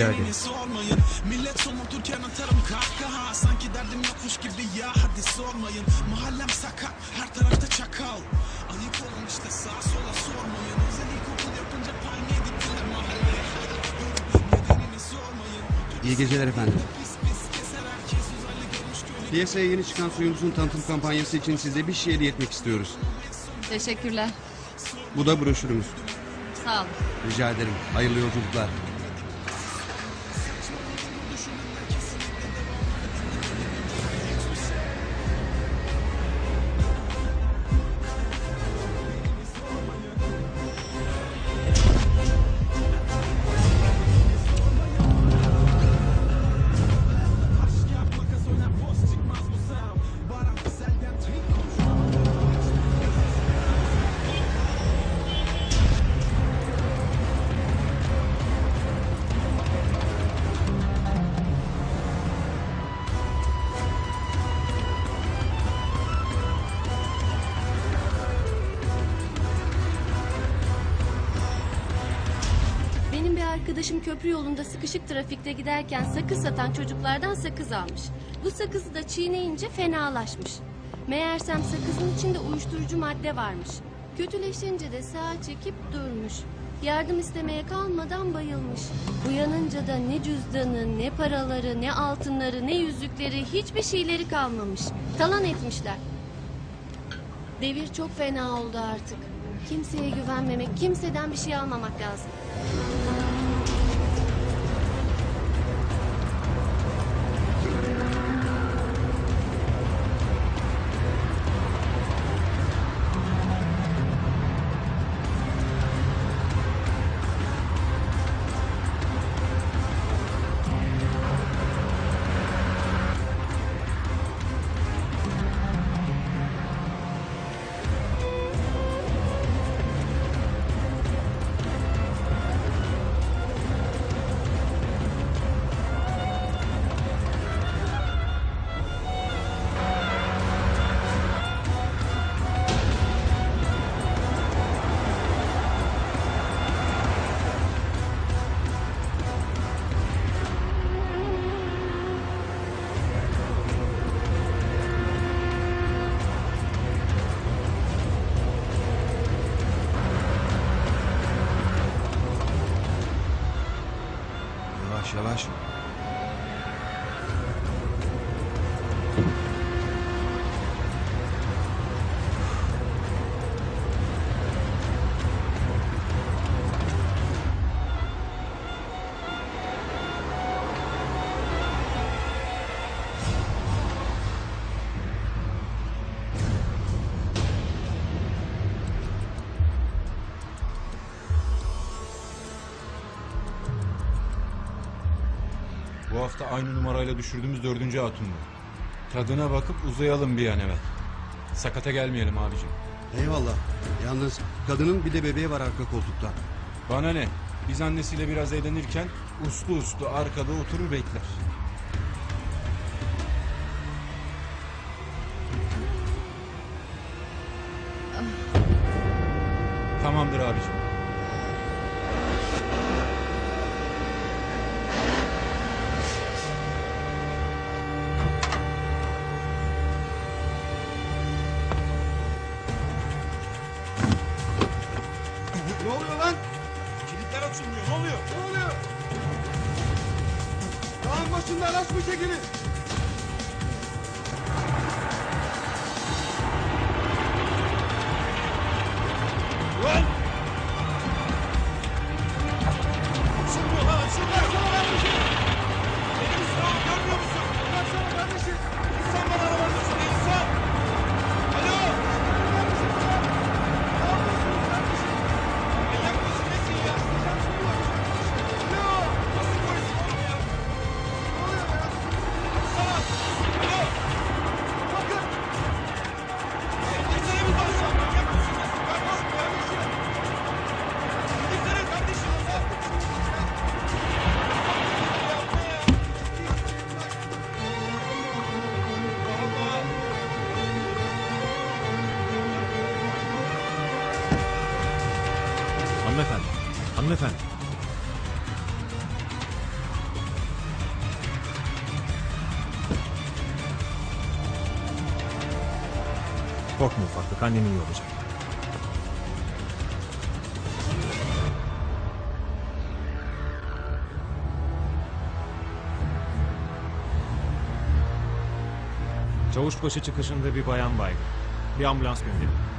Rica ederim. Millet somurturken atarım kahkaha Sanki derdim yokmuş gibi ya hadi sormayın Mahallem sakat her tarafta çakal Ayıp olun işte sağa sola sormayın Özel ilkokul yapınca palmiye diktiler mahalleye Nedenini sormayın İyi geceler efendim. Piyasaya yeni çıkan suyumuzun tanıtım kampanyası için size bir şiir iletmek istiyoruz. Teşekkürler. Bu da broşürümüz. Sağ olun. Rica ederim. Hayırlı yolculuklar. Arkadaşım köprü yolunda sıkışık trafikte giderken sakız satan çocuklardan sakız almış. Bu sakızı da çiğneyince fenalaşmış. Meğersem sakızın içinde uyuşturucu madde varmış. Kötüleşince de sağa çekip durmuş. Yardım istemeye kalmadan bayılmış. Uyanınca da ne cüzdanı, ne paraları, ne altınları, ne yüzükleri, hiçbir şeyleri kalmamış. Talan etmişler. Devir çok fena oldu artık. Kimseye güvenmemek, kimseden bir şey almamak lazım. Yavaş yavaş. Bu hafta aynı numarayla düşürdüğümüz dördüncü hatun bu. Tadına bakıp uzayalım bir an evvel. Sakata gelmeyelim abicim. Eyvallah. Yalnız kadının bir de bebeği var arka koltukta. Bana ne? Biz annesiyle biraz eğlenirken uslu uslu arkada oturur bekler. Tamamdır abicim. Ne oluyor lan? Kilitler açılmıyor. Ne oluyor? Ne oluyor? Dağın başında araç mı çekilir? hanımefendi. Korkma ufaklık annen iyi olacak. Çavuşbaşı çıkışında bir bayan baygın. Bir ambulans gönderin.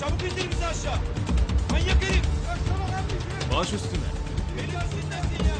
Çabuk indir bizi aşağı. Manyak herif. Baş üstüne. Beni hırsız ya.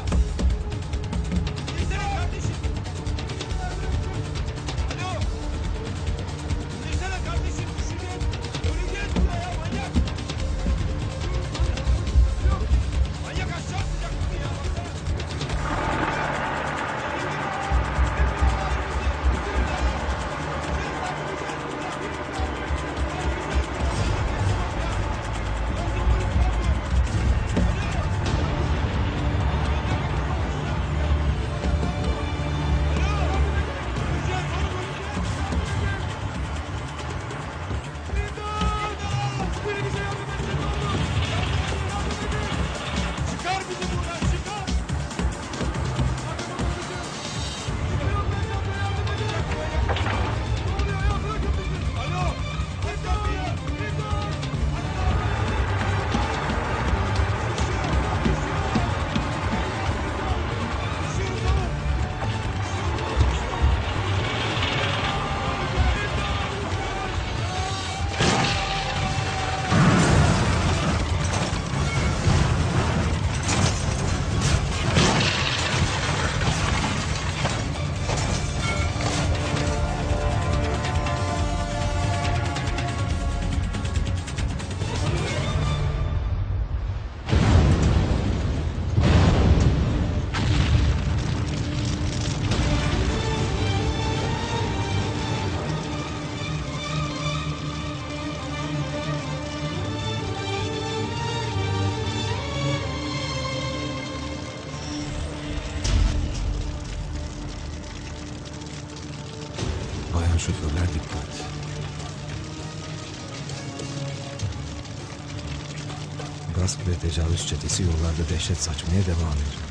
Bayan şoförler dikkat. Gasp ve tecavüz çetesi yollarda dehşet saçmaya devam ediyor.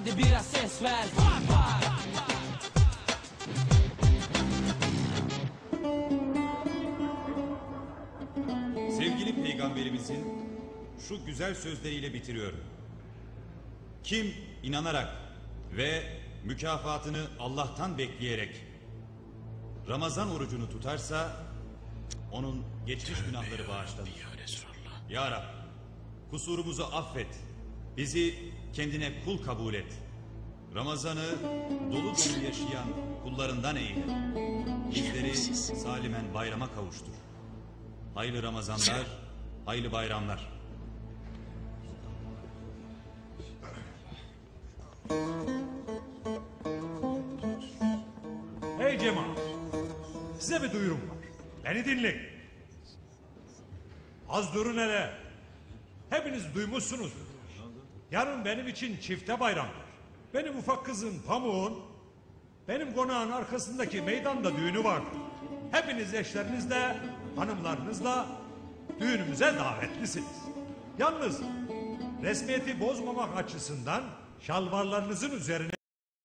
hadi biraz ses ver Var var Sevgili peygamberimizin şu güzel sözleriyle bitiriyorum. Kim inanarak ve mükafatını Allah'tan bekleyerek Ramazan orucunu tutarsa onun geçmiş günahları bağışlanır. Ya Rab kusurumuzu affet. Bizi kendine kul kabul et. Ramazan'ı dolu dolu yaşayan kullarından eyle. Bizleri salimen bayrama kavuştur. Hayırlı Ramazanlar, hayırlı bayramlar. Hey cemaat. Size bir duyurum var. Beni dinleyin. Az durun hele. Hepiniz duymuşsunuzdur. Yarın benim için çifte bayramdır. Benim ufak kızım Pamuk'un benim konağın arkasındaki meydanda düğünü vardır. Hepiniz eşlerinizle, hanımlarınızla düğünümüze davetlisiniz. Yalnız resmiyeti bozmamak açısından şalvarlarınızın üzerine